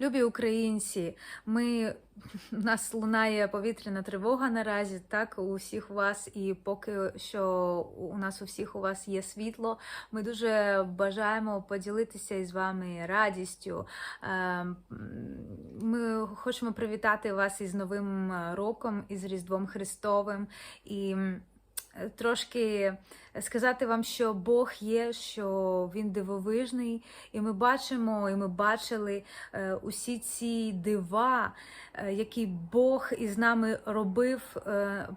Любі українці, ми у нас лунає повітряна тривога наразі, так у всіх у вас, і поки що у нас у всіх у вас є світло. Ми дуже бажаємо поділитися із вами радістю. Ем, Ми хочемо привітати вас із Новим роком, із Різдвом Христовим. І трошки сказати вам, що Бог є, що Він дивовижний, і ми бачимо, і ми бачили е, усі ці дива, е, які Бог із нами робив е,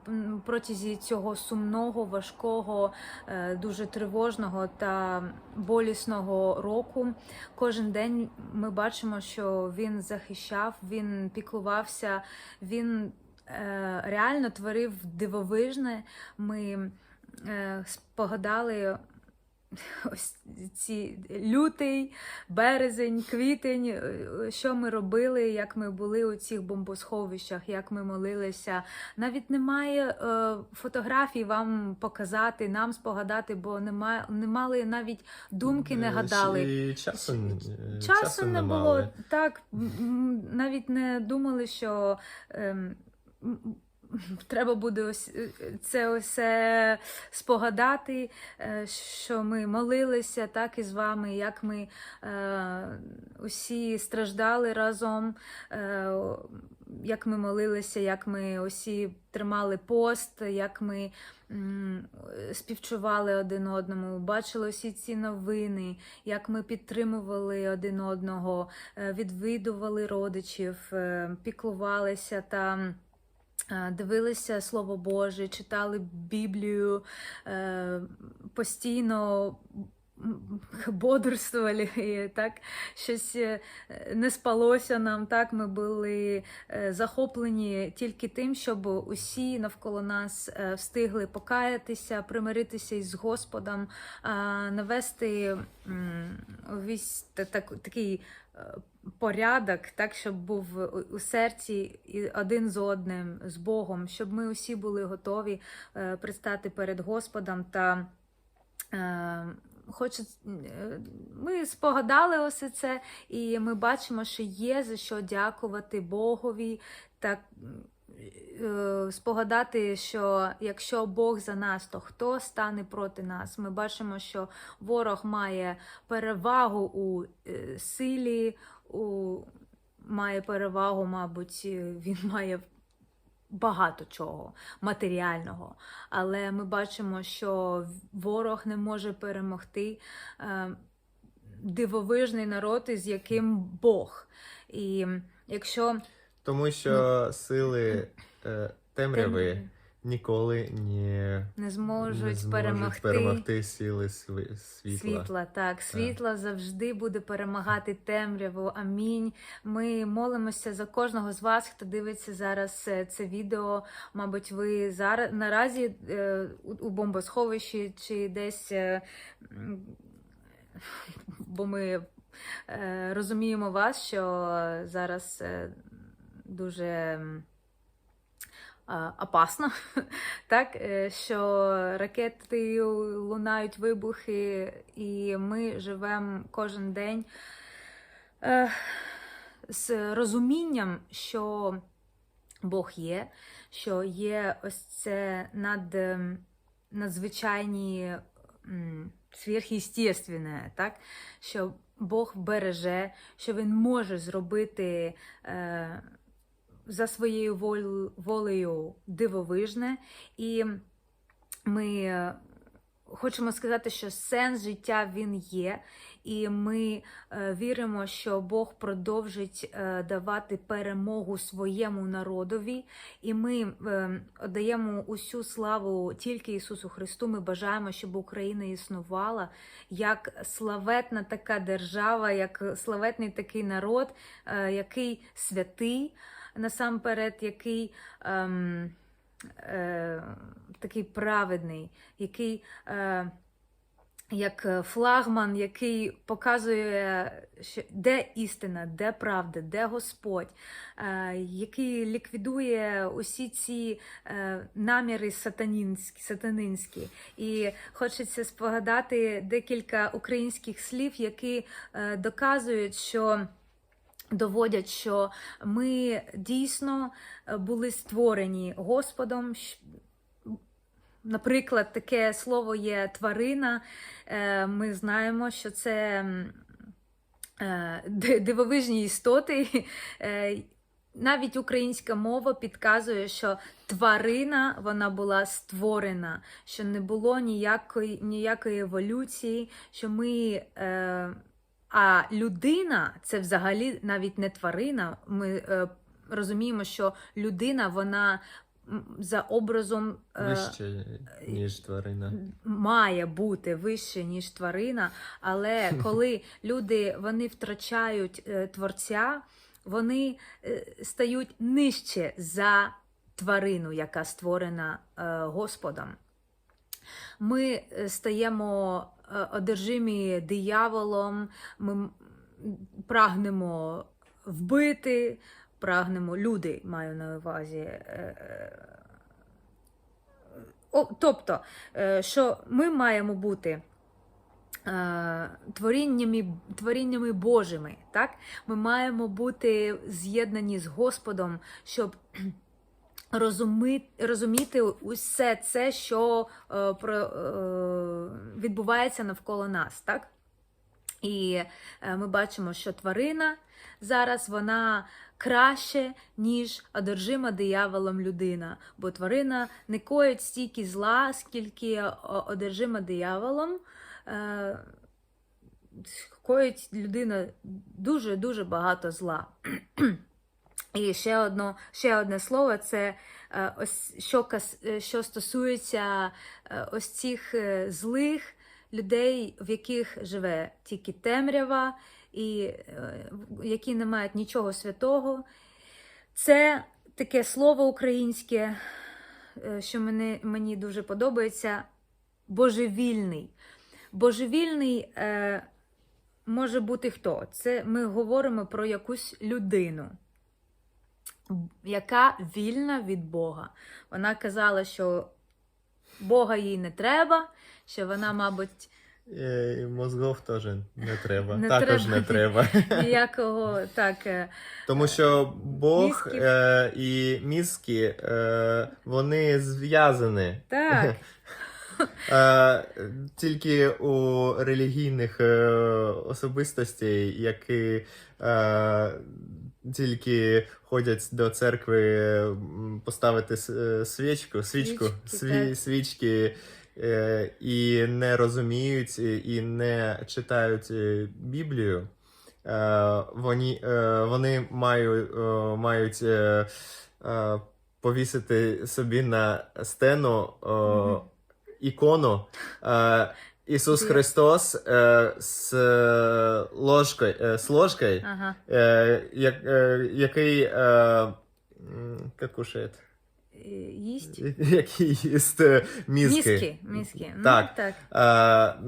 м, протязі цього сумного, важкого, дуже тривожного та болісного року. Кожен день ми бачимо, що він захищав, він піклувався, він реально творив дивовижне. Ми е, спогадали ось ці лютий, березень, квітень, е, що ми робили, як ми були у цих бомбосховищах, як ми молилися. Навіть немає е, фотографій вам показати, нам спогадати, бо немає, не мали навіть думки, не Е, гадали. І часу, е, Часу не було мали. так, навіть не думали, що м, треба буде ось е, це усе спогадати, е, що ми молилися так із вами, як ми е, усі страждали разом, е, як ми молилися, як ми усі тримали пост, як ми м, співчували один одному, бачили усі ці новини, як ми підтримували один одного, е, відвідували родичів, піклувалися та. Е, Дивилися Слово Боже, читали Біблію, е, постійно бодрствували, і так щось е, не спалося нам. Так ми були е, захоплені тільки тим, щоб усі навколо нас е, встигли покаятися, примиритися із Господом, навести весь так, такий порядок, так, щоб був у- серці один з одним, з Богом, щоб ми усі були готові предстати перед Господом та. Хочу, ми спогадали усе це, і ми бачимо, що є за що дякувати Богові та е, спогадати, що якщо Бог за нас, то хто стане проти нас? Ми бачимо, що ворог має перевагу у е, силі, у, має перевагу, мабуть, він має багато чого матеріального. Але ми бачимо, що ворог не може перемогти е, дивовижний народ, із яким Бог. І якщо Тому що сили е, Темряви. Ніколи не, не зможуть, не зможуть перемогти, перемогти сили світла. Світла, так, світло завжди буде перемагати темряву. Амінь. Ми молимося за кожного з вас, хто дивиться зараз е, це відео. Мабуть, ви зараз наразі е, у бомбосховищі чи десь, е, бо ми розуміємо вас, що зараз дуже. Опасно, так, е, що ракети лунають вибухи, і ми живемо кожен день е, з розумінням, що Бог є, що є ось це над, ем, надзвичайні сверхъестественне, так, що Бог береже, що Він може зробити. Е, за своєю волею дивовижне, і ми е, хочемо сказати, що сенс життя він є, і ми е, віримо, що Бог продовжить е, давати перемогу своєму народові, і ми отдаємо усю славу тільки Ісусу Христу. Ми бажаємо, щоб Україна існувала як славетна така держава, як славетний такий народ, який святий насамперед, який ем, е, такий праведний, який е, як флагман, який показує, що, де істина, де правда, де Господь, е, який ліквідує усі ці е, наміри сатанінські, сатанинські. І хочеться спогадати декілька українських слів, які е, доказують, що доводять, що ми дійсно е, були створені Господом. Наприклад, таке слово є тварина. Е, Ми знаємо, що це е, ди- дивовижні істоти. Навіть українська мова підказує, що тварина вона була створена, що не було ніякої, ніякої еволюції, що ми. А людина це взагалі навіть не тварина. Ми е, розуміємо, що людина вона за образом е, Вище, ніж тварина. має бути вище, ніж тварина, але коли люди вони втрачають е, творця, вони е, стають нижче за тварину, яка створена е, Господом. Ми е, стаємо е, одержимі дияволом, ми прагнемо вбити, прагнемо люди, маю на увазі. е, е, тобто, е, що ми маємо бути е, творіннями, творіннями Божими, так? Ми маємо бути з'єднані з Господом, щоб розуміти усе це, що е, про, е, відбувається навколо нас, так? І е, ми бачимо, що тварина зараз вона краще, ніж одержима дияволом людина. Бо тварина не коїть стільки зла, скільки одержима дияволом. Е, коїть людина дуже-дуже багато зла. І ще одно, ще одне слово це е, ось що, е, що стосується е, ось цих злих людей, в яких живе тільки темрява, і які не мають нічого святого. Це таке слово українське, що мені, мені дуже подобається божевільний. Божевільний може бути хто? Це ми говоримо про якусь людину, яка вільна від Бога. Вона казала, що Бога їй не треба, що вона, мабуть, Е, І мозгов теж не треба. Не Також треба. не треба. ніякого так. е, Тому що Бог Мізків. е, і мізки е, вони зв'язані. Так, Е, тільки у релігійних е, особистостей, які е, тільки ходять до церкви поставити е, свічку, свічку, Свічки, сві, свічки е, і не розуміють е, і не читають Біблію. Е, вони, е, вони мають, е, мають е, е, повісити собі на стену е, Мгм. ікону е, Ісус Христос е, з е, ложкою, е, з ложкою ага. е, як, е, який е, м, як кушає? Е, Їсть. Який їсть е, мізки. Мізки. мізки. Ну, Так. так. Е,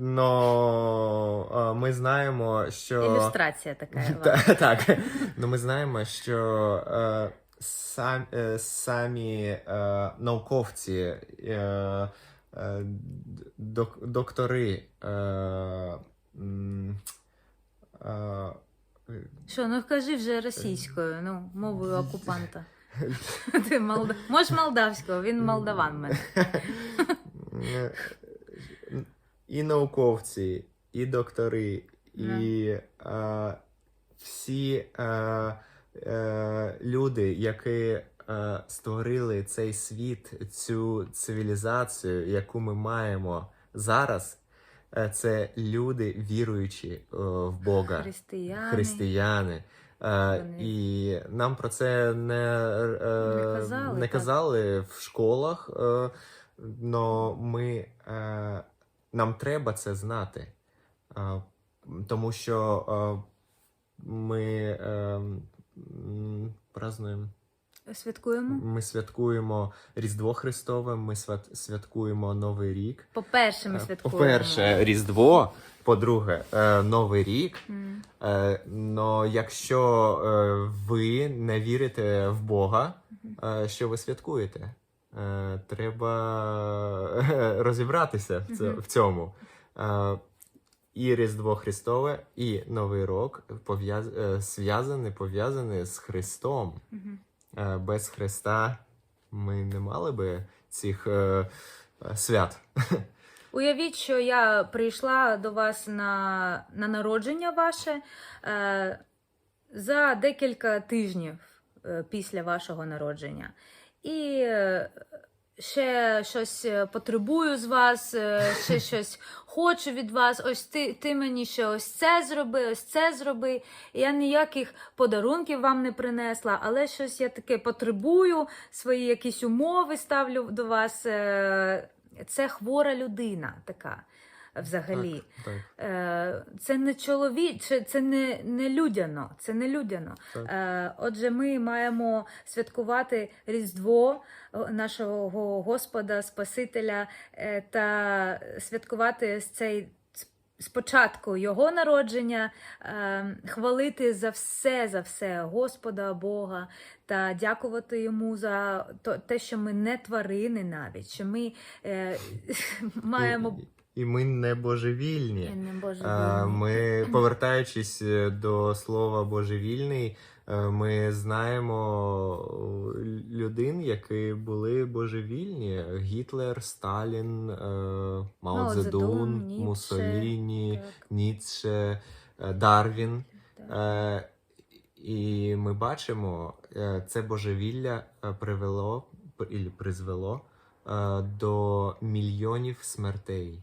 но е, ми знаємо, що Ілюстрація така. ладно. Так. Ну ми знаємо, що е, сам, е, самі е, науковці, е, док, доктори. Е, е, Що, ну кажи вже російською, ну, мовою окупанта. Ти молда... Можеш молдавською, він молдаван мене. е, і науковці, і доктори, і е, всі е, е, люди, які е, створили цей світ, цю цивілізацію, яку ми маємо зараз, е, це люди віруючі е, в Бога, Християни. християни. Е, Вони- і нам про це не, Не казали, не казали в школах, но ми, нам треба це знати. Тому що ми м, празднуємо, Святкуємо. ми святкуємо Різдво Христове, ми свят, святкуємо Новий рік. По-перше, ми Е, святкуємо. По-перше, Різдво, по-друге, е, Новий рік. М. Е, но якщо е, ви не вірите в Бога, е, що ви святкуєте? Е, треба розібратися в, ц- Мгм. в цьому. Е, і Різдво Христове, і Новий рок пов'яз... е, зв'язані, пов'язані з Христом. Мгм. Е, Без Христа ми не мали би цих е, свят. Уявіть, що я прийшла до вас на, на народження ваше е, за декілька тижнів е, після вашого народження. І ще щось е, потребую з вас, е, ще щось хочу від вас. Ось ти, ти мені ще ось це зроби, ось це зроби. Я ніяких подарунків вам не принесла, але щось я таке потребую, свої якісь умови ставлю до вас. е, Це хвора людина така взагалі. Так, так. Е, Це не чоловік, це, не, не людяно. Це не людяно. Так. Е, Отже, ми маємо святкувати Різдво нашого Господа, Спасителя е, та святкувати цей. Спочатку його народження, хвалити за все, за все Господа Бога та дякувати йому за те, що ми не тварини навіть, що ми маємо І, ми не божевільні. не божевільні. Ми, повертаючись е, до слова божевільний, е, ми знаємо е, людин, які були божевільні: Гітлер, Сталін, Мао Цзедун, Муссоліні, Ніцше, Дарвін. так. І ми бачимо, це божевілля привело призвело до мільйонів смертей,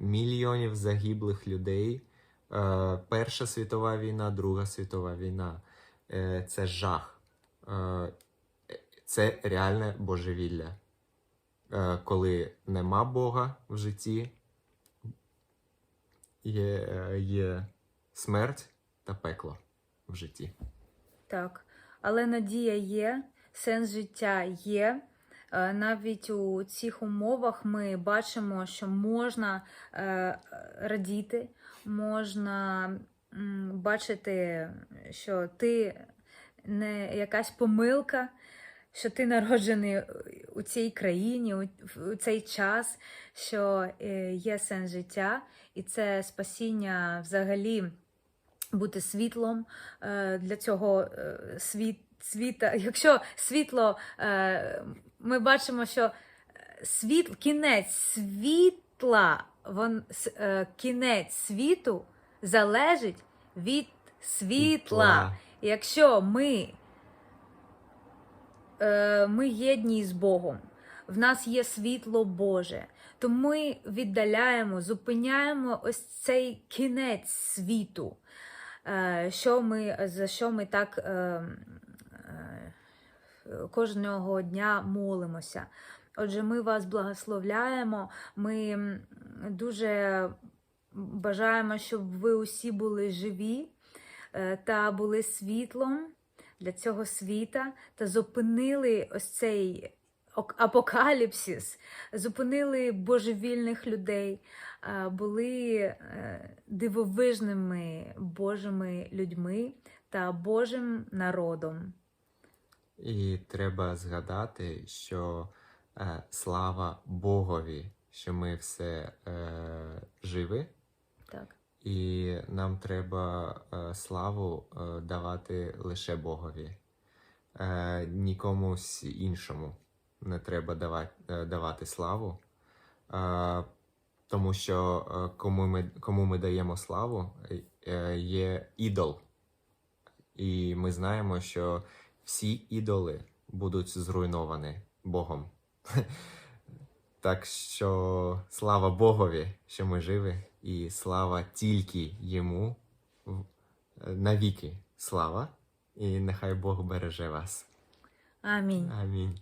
мільйонів загиблих людей. Е, Перша світова війна, Друга світова війна Е, це жах. Е, Це реальне божевілля. Е, Коли нема Бога в житті, є, є смерть та пекло в житті. Так, але надія є, сенс життя є. Е, Навіть у цих умовах ми бачимо, що можна е, радіти, можна бачити, що ти не якась помилка, що ти народжений у цій країні, у, цей час, що е, є сенс життя, і це спасіння взагалі бути світлом для цього е, світ, світа. Якщо світло, е, ми бачимо, що світ, кінець світла, вон, е, кінець світу залежить від світла. Якщо ми, е, ми єдні з Богом, в нас є світло Боже, то ми віддаляємо, зупиняємо ось цей кінець світу, що ми, за що ми так е, е, кожного дня молимося. Отже, ми вас благословляємо. Ми дуже бажаємо, щоб ви усі були живі е, та були світлом для цього світа та зупинили ось цей ок- апокаліпсис, зупинили божевільних людей, були е, дивовижними Божими людьми та Божим народом. І треба згадати, що е, слава Богові, що ми все е, живі, Так. і нам треба е, славу е, давати лише Богові. Е, нікомусь іншому не треба давати, е, давати славу. Е, тому що е, кому ми, кому ми даємо славу, е, є ідол. І ми знаємо, що всі ідоли будуть зруйновані Богом. Так що слава Богові, що ми живі, і слава тільки йому навіки. Слава, і нехай Бог береже вас. Амінь. Амінь.